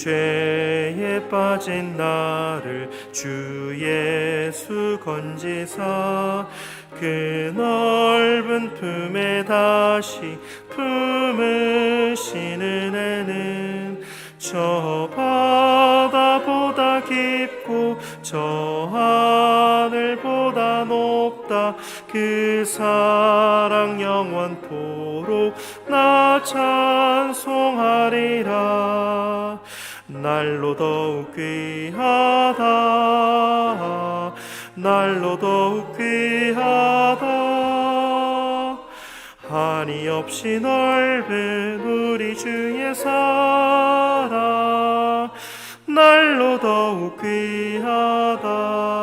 죄에 빠진 나를 주 예수 건지사 그 넓은 품에 다시 품으시는 애는 저 바다보다 깊고 저 하늘보다 높다. 그 사랑 영원토록 나찬 날로 더욱 귀하다. 날로 더욱 귀하다. 한이 없이 넓은 우리 주의 사랑. 날로 더욱 귀하다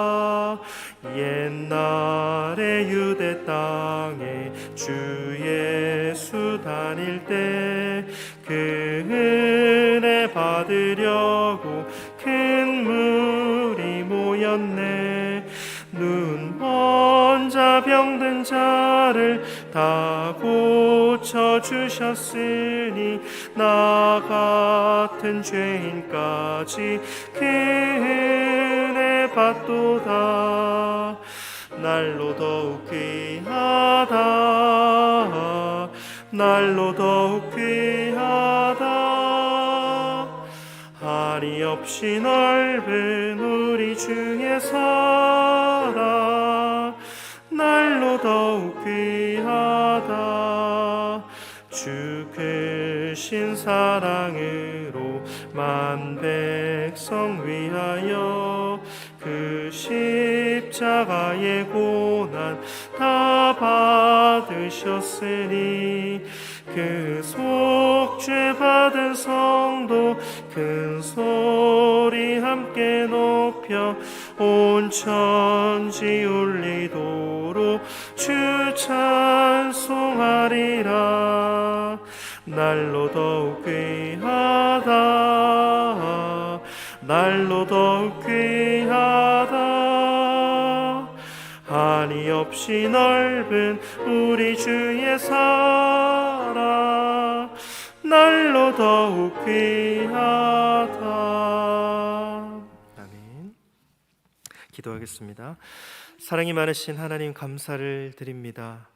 다 고쳐 주셨으니 나 같은 죄인까지 그 은혜 받도다. 날로 더욱 귀하다. 날로 더욱 귀하다. 한이 없이 넓은 우리 주의 사랑 더욱 귀하다. 주 크신 사랑으로 만 백성 위하여 그 십자가의 고난 다 받으셨으니 그 속죄 받은 성도 큰 소리 함께 높여 온 천지 울리도록 주 찬송하리라. 날로 더욱 귀하다. 날로 더욱 귀하다. 한이 없이 넓은 우리 주의 사랑 날로 더욱 귀하다. 아멘. 기도하겠습니다 사랑이 많으신 하나님 감사를 드립니다.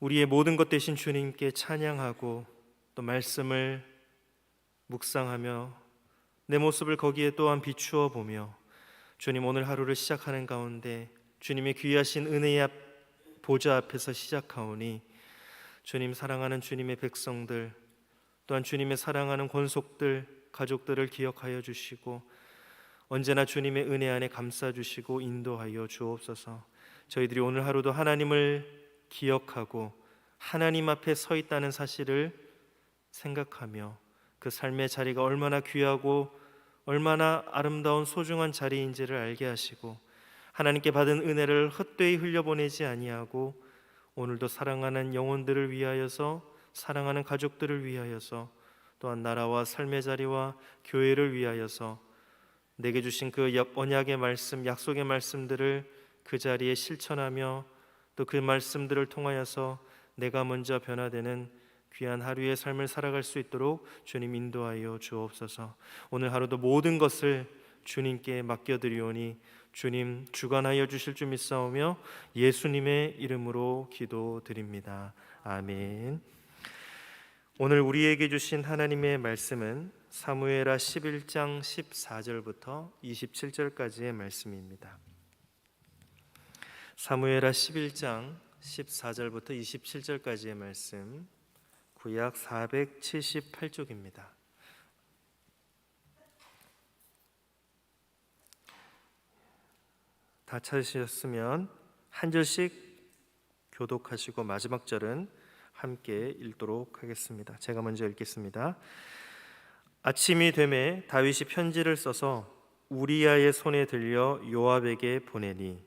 우리의 모든 것 되신 주님께 찬양하고 또 말씀을 묵상하며 내 모습을 거기에 또한 비추어 보며 주님 오늘 하루를 시작하는 가운데 주님의 귀하신 은혜의 앞, 보좌 앞에서 시작하오니 주님 사랑하는 주님의 백성들 또한 주님의 사랑하는 권속들 가족들을 기억하여 주시고 언제나 주님의 은혜 안에 감싸 주시고 인도하여 주옵소서. 저희들이 오늘 하루도 하나님을 기억하고 하나님 앞에 서 있다는 사실을 생각하며 그 삶의 자리가 얼마나 귀하고 얼마나 아름다운 소중한 자리인지를 알게 하시고 하나님께 받은 은혜를 헛되이 흘려보내지 아니하고 오늘도 사랑하는 영혼들을 위하여서 사랑하는 가족들을 위하여서 또한 나라와 삶의 자리와 교회를 위하여서 내게 주신 그 언약의 말씀, 약속의 말씀들을 그 자리에 실천하며 또 그 말씀들을 통하여서 내가 먼저 변화되는 귀한 하루의 삶을 살아갈 수 있도록 주님 인도하여 주옵소서. 오늘 하루도 모든 것을 주님께 맡겨드리오니 주님 주관하여 주실 줄 믿사오며 예수님의 이름으로 기도드립니다. 아멘. 오늘 우리에게 주신 하나님의 말씀은 사무엘하 11장 14절부터 27절까지의 말씀입니다. 사무엘하 11장 14절부터 27절까지의 말씀 구약 478쪽입니다. 다 찾으셨으면 한 절씩 교독하시고 마지막 절은 함께 읽도록 하겠습니다. 제가 먼저 읽겠습니다. 아침이 되매 다윗이 편지를 써서 우리야의 손에 들려 요압에게 보내니.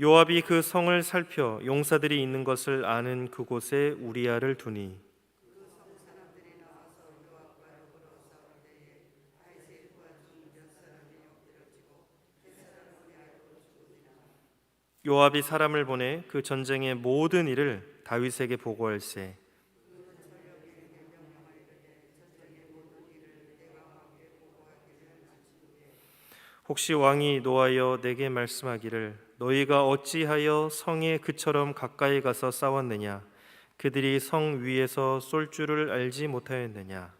요압이 그 성을 살펴 용사들이 있는 것을 아는 그곳에 우리야를 두니 요압이 사람을 보내 그 전쟁의 모든 일을 다윗에게 보고할세. 혹시 왕이 노하여 내게 말씀하기를 너희가 어찌하여 성에 그처럼 가까이 가서 싸웠느냐? 그들이 성 위에서 쏠 줄을 알지 못하였느냐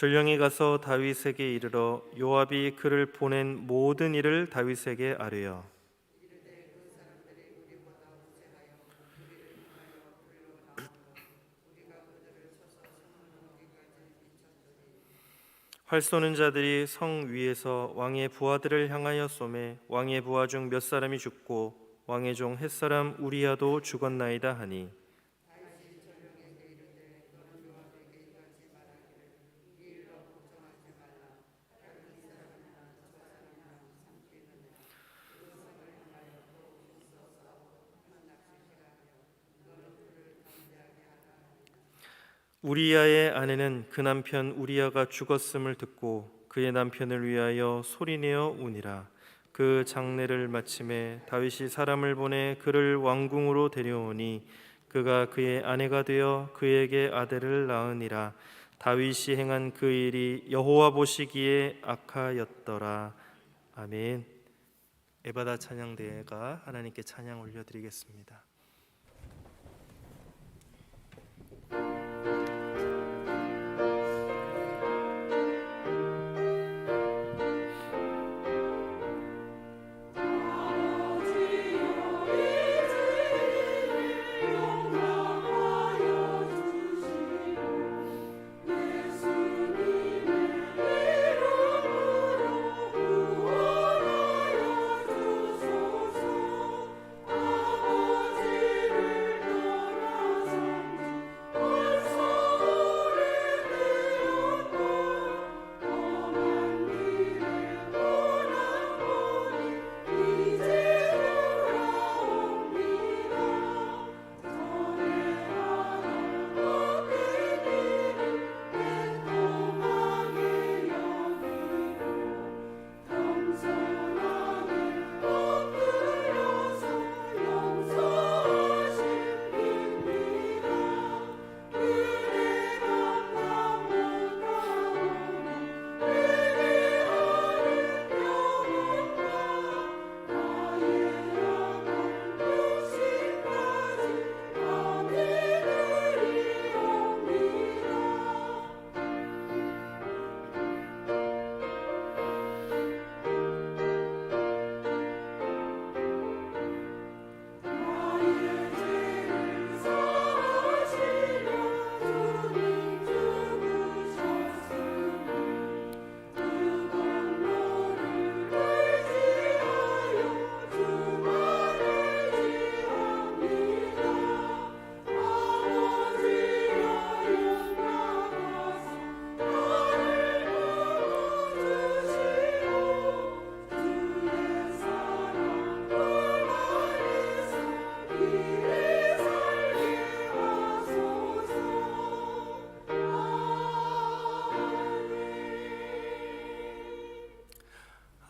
전령이 가서 다윗에게 이르러 요압이 그를 보낸 모든 일을 다윗에게 아뢰어. 활 쏘는 자들이 성 위에서 왕의 부하들을 향하여 쏘매 왕의 부하 중 몇 사람이 죽고 왕의 종 햇사람 우리야도 죽었나이다 하니 우리야의 아내는 그 남편 우리야가 죽었음을 듣고 그의 남편을 위하여 소리내어 우니라. 그 장례를 마침에 다윗이 사람을 보내 그를 왕궁으로 데려오니 그가 그의 아내가 되어 그에게 아들을 낳으니라. 다윗이 행한 그 일이 여호와 보시기에 악하였더라. 아멘. 에바다 찬양대회가 하나님께 찬양 올려드리겠습니다.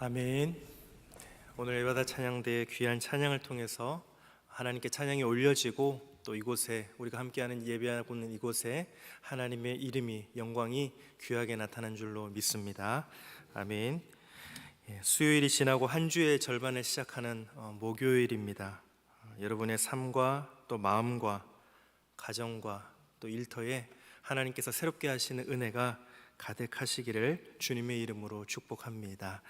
아멘. 오늘 예바다 찬양대의 귀한 찬양을 통해서 하나님께 찬양이 올려지고 또 이곳에 우리가 함께하는 예배하고 있는 이곳에 하나님의 이름이 영광이 귀하게 나타난 줄로 믿습니다. 아멘. 예, 수요일이 지나고 한 주의 절반을 시작하는 어, 목요일입니다. 어, 여러분의 삶과 또 마음과 가정과 또 일터에 하나님께서 새롭게 하시는 은혜가 가득하시기를 주님의 이름으로 축복합니다.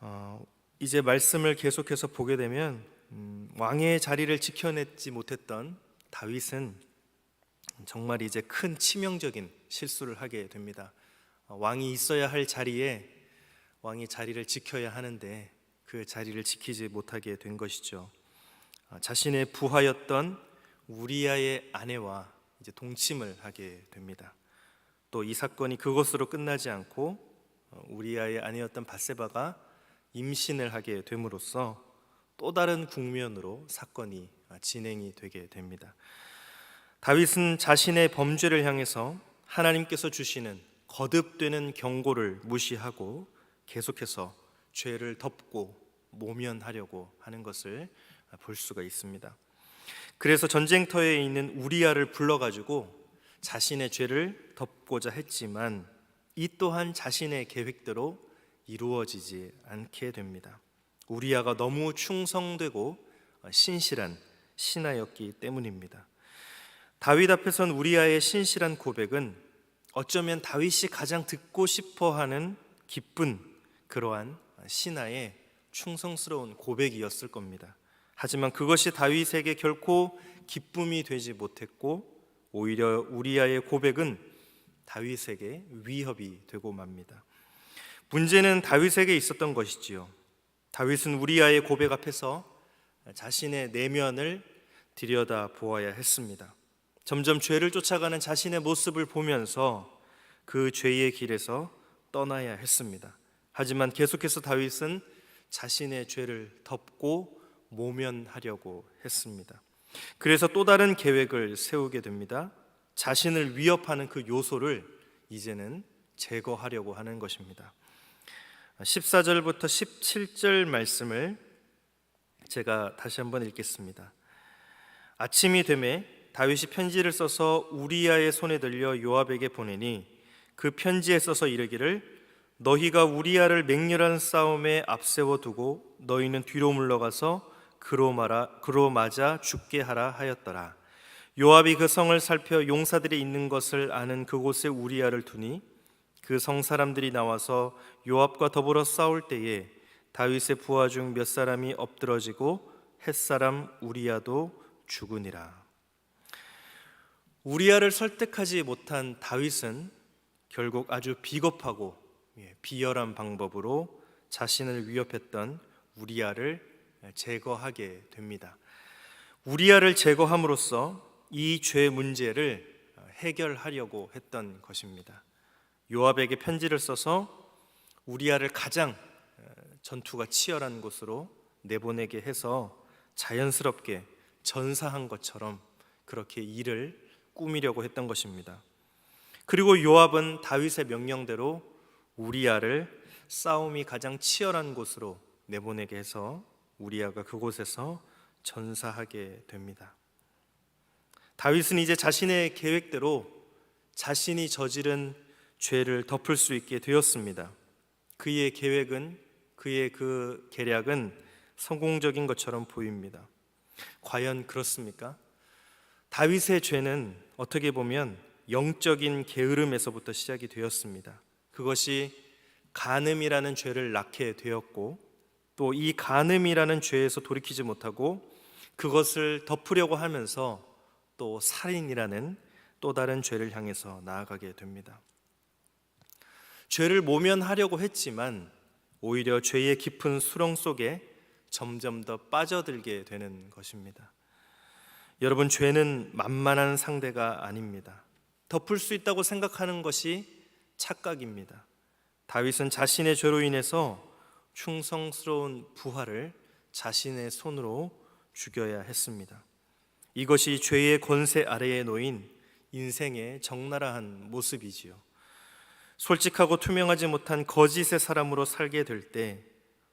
어, 이제 말씀을 계속해서 보게 되면 음, 왕의 자리를 지켜내지 못했던 다윗은 정말 이제 큰 치명적인 실수를 하게 됩니다. 어, 왕이 있어야 할 자리에 왕이 자리를 지켜야 하는데 그 자리를 지키지 못하게 된 것이죠. 어, 자신의 부하였던 우리아의 아내와 이제 동침을 하게 됩니다. 또 이 사건이 그것으로 끝나지 않고 어, 우리아의 아내였던 바세바가 임신을 하게 됨으로써 또 다른 국면으로 사건이 진행이 되게 됩니다. 다윗은 자신의 범죄를 향해서 하나님께서 주시는 거듭되는 경고를 무시하고 계속해서 죄를 덮고 모면하려고 하는 것을 볼 수가 있습니다. 그래서 전쟁터에 있는 우리아를 불러가지고 자신의 죄를 덮고자 했지만 이 또한 자신의 계획대로 이루어지지 않게 됩니다. 우리아가 너무 충성되고 신실한 신하였기 때문입니다. 다윗 앞에선 우리아의 신실한 고백은 어쩌면 다윗이 가장 듣고 싶어하는 기쁜 그러한 신하의 충성스러운 고백이었을 겁니다. 하지만 그것이 다윗에게 결코 기쁨이 되지 못했고 오히려 우리아의 고백은 다윗에게 위협이 되고 맙니다. 문제는 다윗에게 있었던 것이지요. 다윗은 우리아의 고백 앞에서 자신의 내면을 들여다 보아야 했습니다. 점점 죄를 쫓아가는 자신의 모습을 보면서 그 죄의 길에서 떠나야 했습니다. 하지만 계속해서 다윗은 자신의 죄를 덮고 모면하려고 했습니다. 그래서 또 다른 계획을 세우게 됩니다. 자신을 위협하는 그 요소를 이제는 제거하려고 하는 것입니다. 14절부터 17절 말씀을 제가 다시 한번 읽겠습니다. 아침이 되매 다윗이 편지를 써서 우리아의 손에 들려 요압에게 보내니 그 편지에 써서 이르기를 너희가 우리아를 맹렬한 싸움에 앞세워 두고 너희는 뒤로 물러가서 그로 말아 그로 맞아 죽게 하라 하였더라. 요압이 그 성을 살펴 용사들이 있는 것을 아는 그곳에 우리아를 두니 그 성 사람들이 나와서 요압과 더불어 싸울 때에 다윗의 부하 중 몇 사람이 엎드러지고 햇 사람 우리아도 죽으니라. 우리아를 설득하지 못한 다윗은 결국 아주 비겁하고 예, 비열한 방법으로 자신을 위협했던 우리아를 제거하게 됩니다. 우리아를 제거함으로써 이 죄 문제를 해결하려고 했던 것입니다. 요압에게 편지를 써서 우리아를 가장 전투가 치열한 곳으로 내보내게 해서 자연스럽게 전사한 것처럼 그렇게 일을 꾸미려고 했던 것입니다. 그리고 요압은 다윗의 명령대로 우리아를 싸움이 가장 치열한 곳으로 내보내게 해서 우리아가 그곳에서 전사하게 됩니다. 다윗은 이제 자신의 계획대로 자신이 저지른 죄를 덮을 수 있게 되었습니다. 그의 계획은 그의 그 계략은 성공적인 것처럼 보입니다. 과연 그렇습니까? 다윗의 죄는 어떻게 보면 영적인 게으름에서부터 시작이 되었습니다. 그것이 간음이라는 죄를 낳게 되었고 또 이 간음이라는 죄에서 돌이키지 못하고 그것을 덮으려고 하면서 또 살인이라는 또 다른 죄를 향해서 나아가게 됩니다. 죄를 모면하려고 했지만 오히려 죄의 깊은 수렁 속에 점점 더 빠져들게 되는 것입니다. 여러분, 죄는 만만한 상대가 아닙니다. 덮을 수 있다고 생각하는 것이 착각입니다. 다윗은 자신의 죄로 인해서 충성스러운 부하를 자신의 손으로 죽여야 했습니다. 이것이 죄의 권세 아래에 놓인 인생의 적나라한 모습이지요. 솔직하고 투명하지 못한 거짓의 사람으로 살게 될 때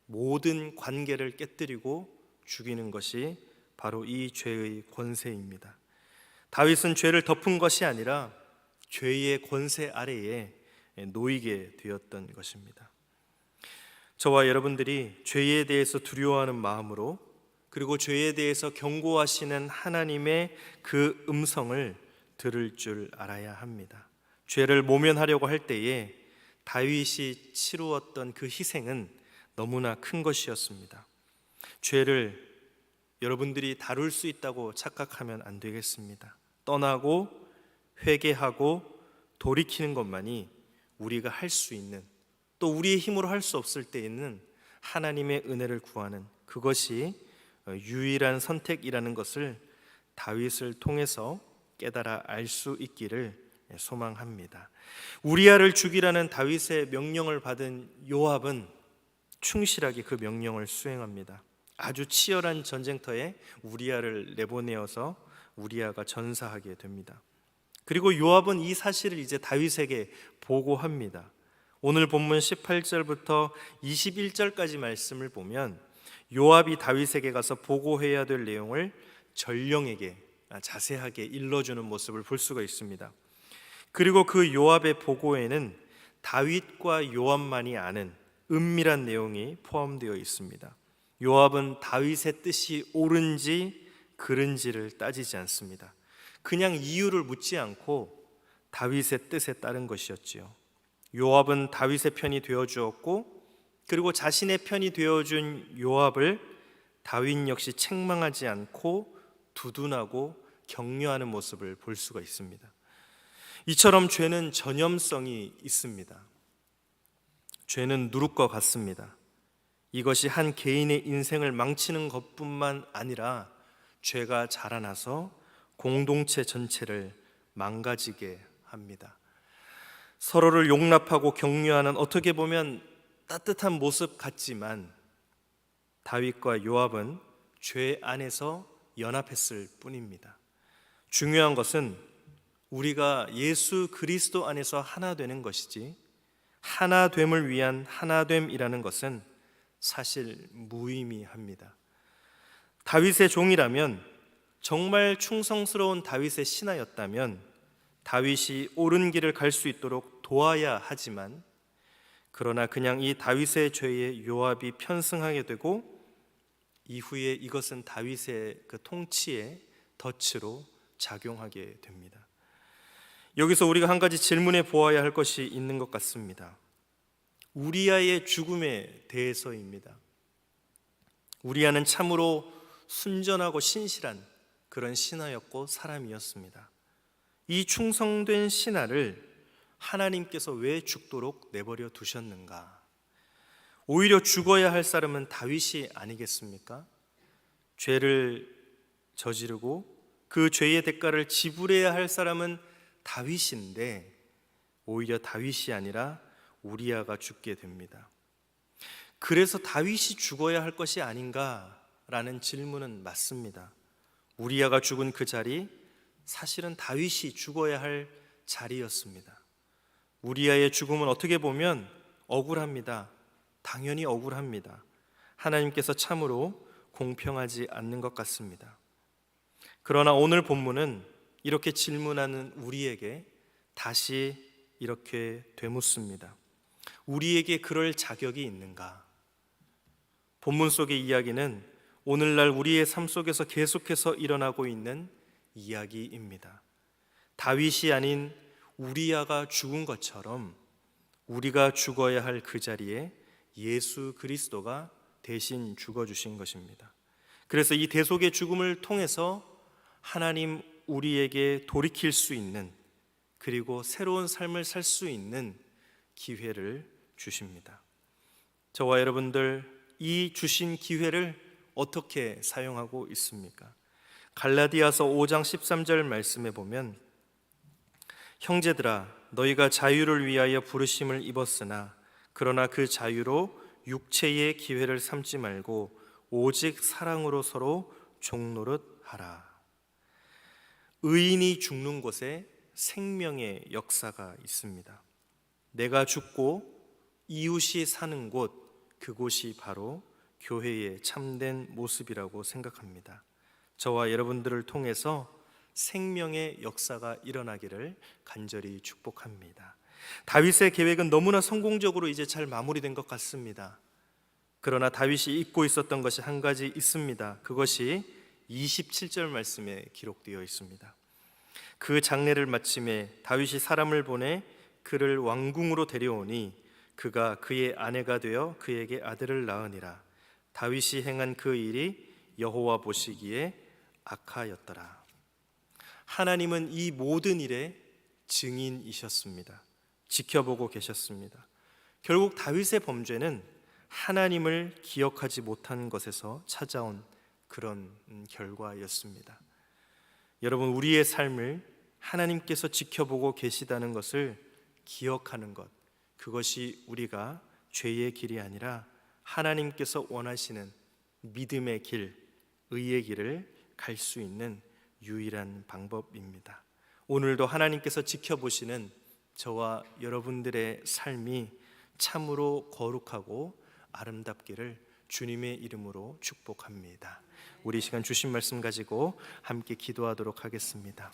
모든 관계를 깨뜨리고 죽이는 것이 바로 이 죄의 권세입니다. 다윗은 죄를 덮은 것이 아니라 죄의 권세 아래에 놓이게 되었던 것입니다. 저와 여러분들이 죄에 대해서 두려워하는 마음으로 그리고 죄에 대해서 경고하시는 하나님의 그 음성을 들을 줄 알아야 합니다. 죄를 모면하려고 할 때에 다윗이 치루었던 그 희생은 너무나 큰 것이었습니다. 죄를 여러분들이 다룰 수 있다고 착각하면 안 되겠습니다. 떠나고 회개하고 돌이키는 것만이 우리가 할 수 있는 또 우리의 힘으로 할 수 없을 때에는 하나님의 은혜를 구하는 그것이 유일한 선택이라는 것을 다윗을 통해서 깨달아 알 수 있기를 소망합니다. 우리아를 죽이라는 다윗의 명령을 받은 요압은 충실하게 그 명령을 수행합니다. 아주 치열한 전쟁터에 우리아를 내보내어서 우리아가 전사하게 됩니다. 그리고 요압은 이 사실을 이제 다윗에게 보고합니다. 오늘 본문 18절부터 21절까지 말씀을 보면 요압이 다윗에게 가서 보고해야 될 내용을 전령에게 자세하게 일러주는 모습을 볼 수가 있습니다. 그리고 그 요압의 보고에는 다윗과 요압만이 아는 은밀한 내용이 포함되어 있습니다. 요압은 다윗의 뜻이 옳은지 그른지를 따지지 않습니다. 그냥 이유를 묻지 않고 다윗의 뜻에 따른 것이었지요. 요압은 다윗의 편이 되어 주었고 그리고 자신의 편이 되어 준 요압을 다윗 역시 책망하지 않고 두둔하고 격려하는 모습을 볼 수가 있습니다. 이처럼 죄는 전염성이 있습니다. 죄는 누룩과 같습니다. 이것이 한 개인의 인생을 망치는 것뿐만 아니라 죄가 자라나서 공동체 전체를 망가지게 합니다. 서로를 용납하고 격려하는 어떻게 보면 따뜻한 모습 같지만 다윗과 요압은 죄 안에서 연합했을 뿐입니다. 중요한 것은 우리가 예수 그리스도 안에서 하나 되는 것이지 하나 됨을 위한 하나 됨이라는 것은 사실 무의미합니다. 다윗의 종이라면 정말 충성스러운 다윗의 신하였다면 다윗이 옳은 길을 갈 수 있도록 도와야 하지만 그러나 그냥 이 다윗의 죄에 요압이 편승하게 되고 이후에 이것은 다윗의 그 통치의 덫으로 작용하게 됩니다. 여기서 우리가 한 가지 질문해 보아야 할 것이 있는 것 같습니다. 우리아의 죽음에 대해서입니다. 우리아는 참으로 순전하고 신실한 그런 신하였고 사람이었습니다. 이 충성된 신하를 하나님께서 왜 죽도록 내버려 두셨는가? 오히려 죽어야 할 사람은 다윗이 아니겠습니까? 죄를 저지르고 그 죄의 대가를 지불해야 할 사람은 다윗인데 오히려 다윗이 아니라 우리아가 죽게 됩니다. 그래서 다윗이 죽어야 할 것이 아닌가라는 질문은 맞습니다. 우리아가 죽은 그 자리 사실은 다윗이 죽어야 할 자리였습니다. 우리아의 죽음은 어떻게 보면 억울합니다. 당연히 억울합니다. 하나님께서 참으로 공평하지 않는 것 같습니다. 그러나 오늘 본문은 이렇게 질문하는 우리에게 다시 이렇게 되묻습니다. 우리에게 그럴 자격이 있는가? 본문 속의 이야기는 오늘날 우리의 삶 속에서 계속해서 일어나고 있는 이야기입니다. 다윗이 아닌 우리아가 죽은 것처럼 우리가 죽어야 할 그 자리에 예수 그리스도가 대신 죽어 주신 것입니다. 그래서 이 대속의 죽음을 통해서 하나님 우리에게 돌이킬 수 있는 그리고 새로운 삶을 살 수 있는 기회를 주십니다. 저와 여러분들 이 주신 기회를 어떻게 사용하고 있습니까? 갈라디아서 5장 13절 말씀에 보면 형제들아 너희가 자유를 위하여 부르심을 입었으나 그러나 그 자유로 육체의 기회를 삼지 말고 오직 사랑으로 서로 종노릇 하라. 의인이 죽는 곳에 생명의 역사가 있습니다. 내가 죽고 이웃이 사는 곳 그곳이 바로 교회의 참된 모습이라고 생각합니다. 저와 여러분들을 통해서 생명의 역사가 일어나기를 간절히 축복합니다. 다윗의 계획은 너무나 성공적으로 이제 잘 마무리된 것 같습니다. 그러나 다윗이 잊고 있었던 것이 한 가지 있습니다. 그것이 27절 말씀에 기록되어 있습니다. 그 장례를 마침에 다윗이 사람을 보내 그를 왕궁으로 데려오니 그가 그의 아내가 되어 그에게 아들을 낳으니라. 다윗이 행한 그 일이 여호와 보시기에 악하였더라. 하나님은 이 모든 일의 증인이셨습니다. 지켜보고 계셨습니다. 결국 다윗의 범죄는 하나님을 기억하지 못한 것에서 찾아온 그런 음, 결과였습니다. 여러분 우리의 삶을 하나님께서 지켜보고 계시다는 것을 기억하는 것 그것이 우리가 죄의 길이 아니라 하나님께서 원하시는 믿음의 길, 의의 길을 갈 수 있는 유일한 방법입니다. 오늘도 하나님께서 지켜보시는 저와 여러분들의 삶이 참으로 거룩하고 아름답기를 주님의 이름으로 축복합니다. 우리 시간 주신 말씀 가지고 함께 기도하도록 하겠습니다.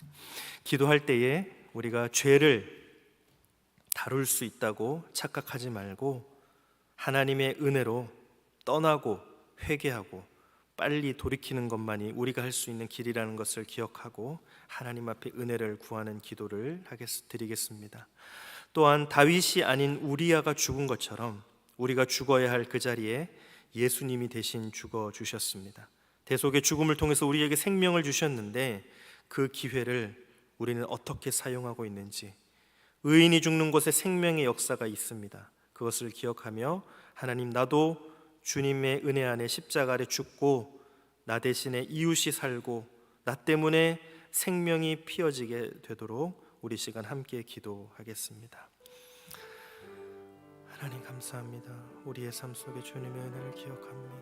기도할 때에 우리가 죄를 다룰 수 있다고 착각하지 말고 하나님의 은혜로 떠나고 회개하고 빨리 돌이키는 것만이 우리가 할 수 있는 길이라는 것을 기억하고 하나님 앞에 은혜를 구하는 기도를 드리겠습니다. 또한 다윗이 아닌 우리아가 죽은 것처럼 우리가 죽어야 할 그 자리에 예수님이 대신 죽어 주셨습니다. 대속의 죽음을 통해서 우리에게 생명을 주셨는데 그 기회를 우리는 어떻게 사용하고 있는지 의인이 죽는 곳에 생명의 역사가 있습니다. 그것을 기억하며 하나님 나도 주님의 은혜 안에 십자가 아래 죽고 나 대신에 이웃이 살고 나 때문에 생명이 피어지게 되도록 우리 시간 함께 기도하겠습니다. 하나님 감사합니다. 우리의 삶 속에 주님의 은혜를 기억합니다.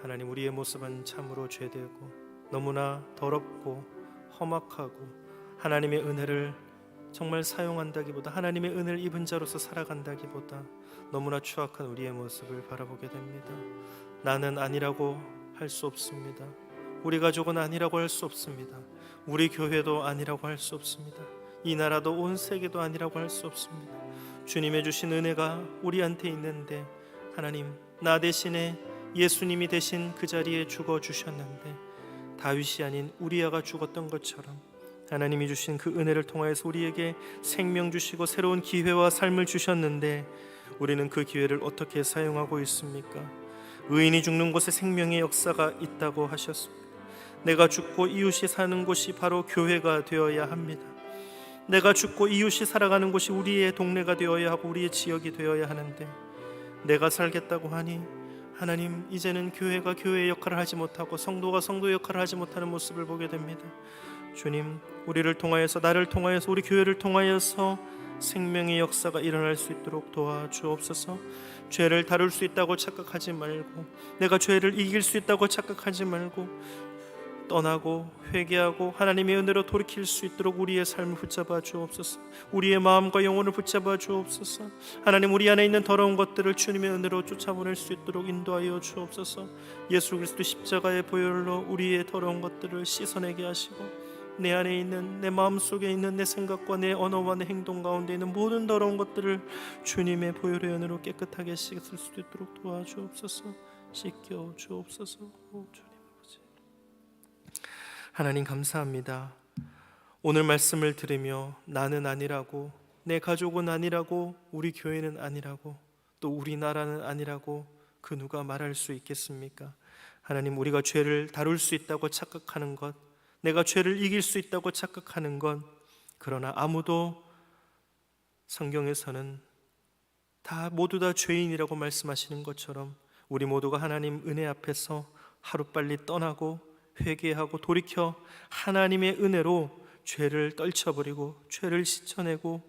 하나님 우리의 모습은 참으로 죄되고 너무나 더럽고 험악하고 하나님의 은혜를 정말 사용한다기보다 하나님의 은혜를 입은 자로서 살아간다기보다 너무나 추악한 우리의 모습을 바라보게 됩니다. 나는 아니라고 할 수 없습니다. 우리 가족은 아니라고 할 수 없습니다. 우리 교회도 아니라고 할 수 없습니다. 이 나라도 온 세계도 아니라고 할 수 없습니다. 주님의 주신 은혜가 우리한테 있는데 하나님 나 대신에 예수님이 대신 그 자리에 죽어 주셨는데 다윗이 아닌 우리아가 죽었던 것처럼 하나님이 주신 그 은혜를 통하여서 우리에게 생명 주시고 새로운 기회와 삶을 주셨는데 우리는 그 기회를 어떻게 사용하고 있습니까? 의인이 죽는 곳에 생명의 역사가 있다고 하셨습니다. 내가 죽고 이웃이 사는 곳이 바로 교회가 되어야 합니다. 내가 죽고 이웃이 살아가는 곳이 우리의 동네가 되어야 하고 우리의 지역이 되어야 하는데 내가 살겠다고 하니 하나님 이제는 교회가 교회의 역할을 하지 못하고 성도가 성도의 역할을 하지 못하는 모습을 보게 됩니다. 주님, 우리를 통하여서 나를 통하여서 우리 교회를 통하여서 생명의 역사가 일어날 수 있도록 도와주옵소서. 죄를 다룰 수 있다고 착각하지 말고 내가 죄를 이길 수 있다고 착각하지 말고 떠나고 회개하고 하나님의 은혜로 돌이킬 수 있도록 우리의 삶을 붙잡아 주옵소서. 우리의 마음과 영혼을 붙잡아 주옵소서. 하나님 우리 안에 있는 더러운 것들을 주님의 은혜로 쫓아보낼 수 있도록 인도하여 주옵소서. 예수 그리스도 십자가의 보혈로 우리의 더러운 것들을 씻어내게 하시고 내 안에 있는 내 마음 속에 있는 내 생각과 내 언어와 내 행동 가운데 있는 모든 더러운 것들을 주님의 보혈의 은혜로 깨끗하게 씻을 수 있도록 도와주옵소서. 씻겨 주옵소서. 하나님 감사합니다. 오늘 말씀을 들으며 나는 아니라고 내 가족은 아니라고 우리 교회는 아니라고 또 우리나라는 아니라고 그 누가 말할 수 있겠습니까? 하나님 우리가 죄를 다룰 수 있다고 착각하는 것 내가 죄를 이길 수 있다고 착각하는 건 그러나 아무도 성경에서는 다 모두 다 죄인이라고 말씀하시는 것처럼 우리 모두가 하나님 은혜 앞에서 하루빨리 떠나고 회개하고 돌이켜 하나님의 은혜로 죄를 떨쳐버리고 죄를 씻어내고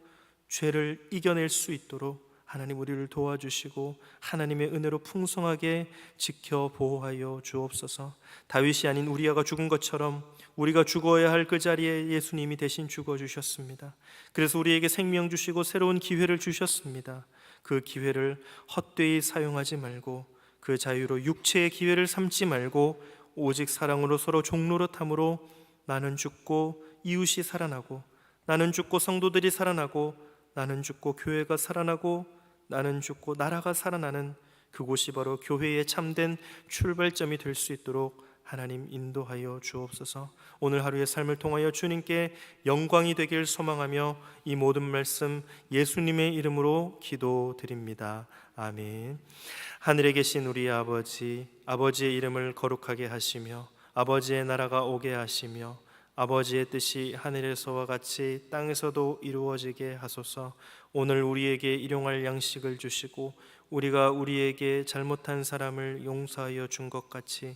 죄를 이겨낼 수 있도록 하나님 우리를 도와주시고 하나님의 은혜로 풍성하게 지켜 보호하여 주옵소서. 다윗이 아닌 우리아가 죽은 것처럼 우리가 죽어야 할 그 자리에 예수님이 대신 죽어 주셨습니다. 그래서 우리에게 생명 주시고 새로운 기회를 주셨습니다. 그 기회를 헛되이 사용하지 말고 그 자유로 육체의 기회를 삼지 말고 오직 사랑으로 서로 종로릇함으로 나는 죽고 이웃이 살아나고 나는 죽고 성도들이 살아나고 나는 죽고 교회가 살아나고 나는 죽고 나라가 살아나는 그곳이 바로 교회의 참된 출발점이 될 수 있도록 하나님 인도하여 주옵소서. 오늘 하루의 삶을 통하여 주님께 영광이 되길 소망하며 이 모든 말씀 예수님의 이름으로 기도드립니다. 아멘. 하늘에 계신 우리 아버지, 아버지의 이름을 거룩하게 하시며 아버지의 나라가 오게 하시며 아버지의 뜻이 하늘에서와 같이 땅에서도 이루어지게 하소서. 오늘 우리에게 일용할 양식을 주시고 우리가 우리에게 잘못한 사람을 용서하여 준 것 같이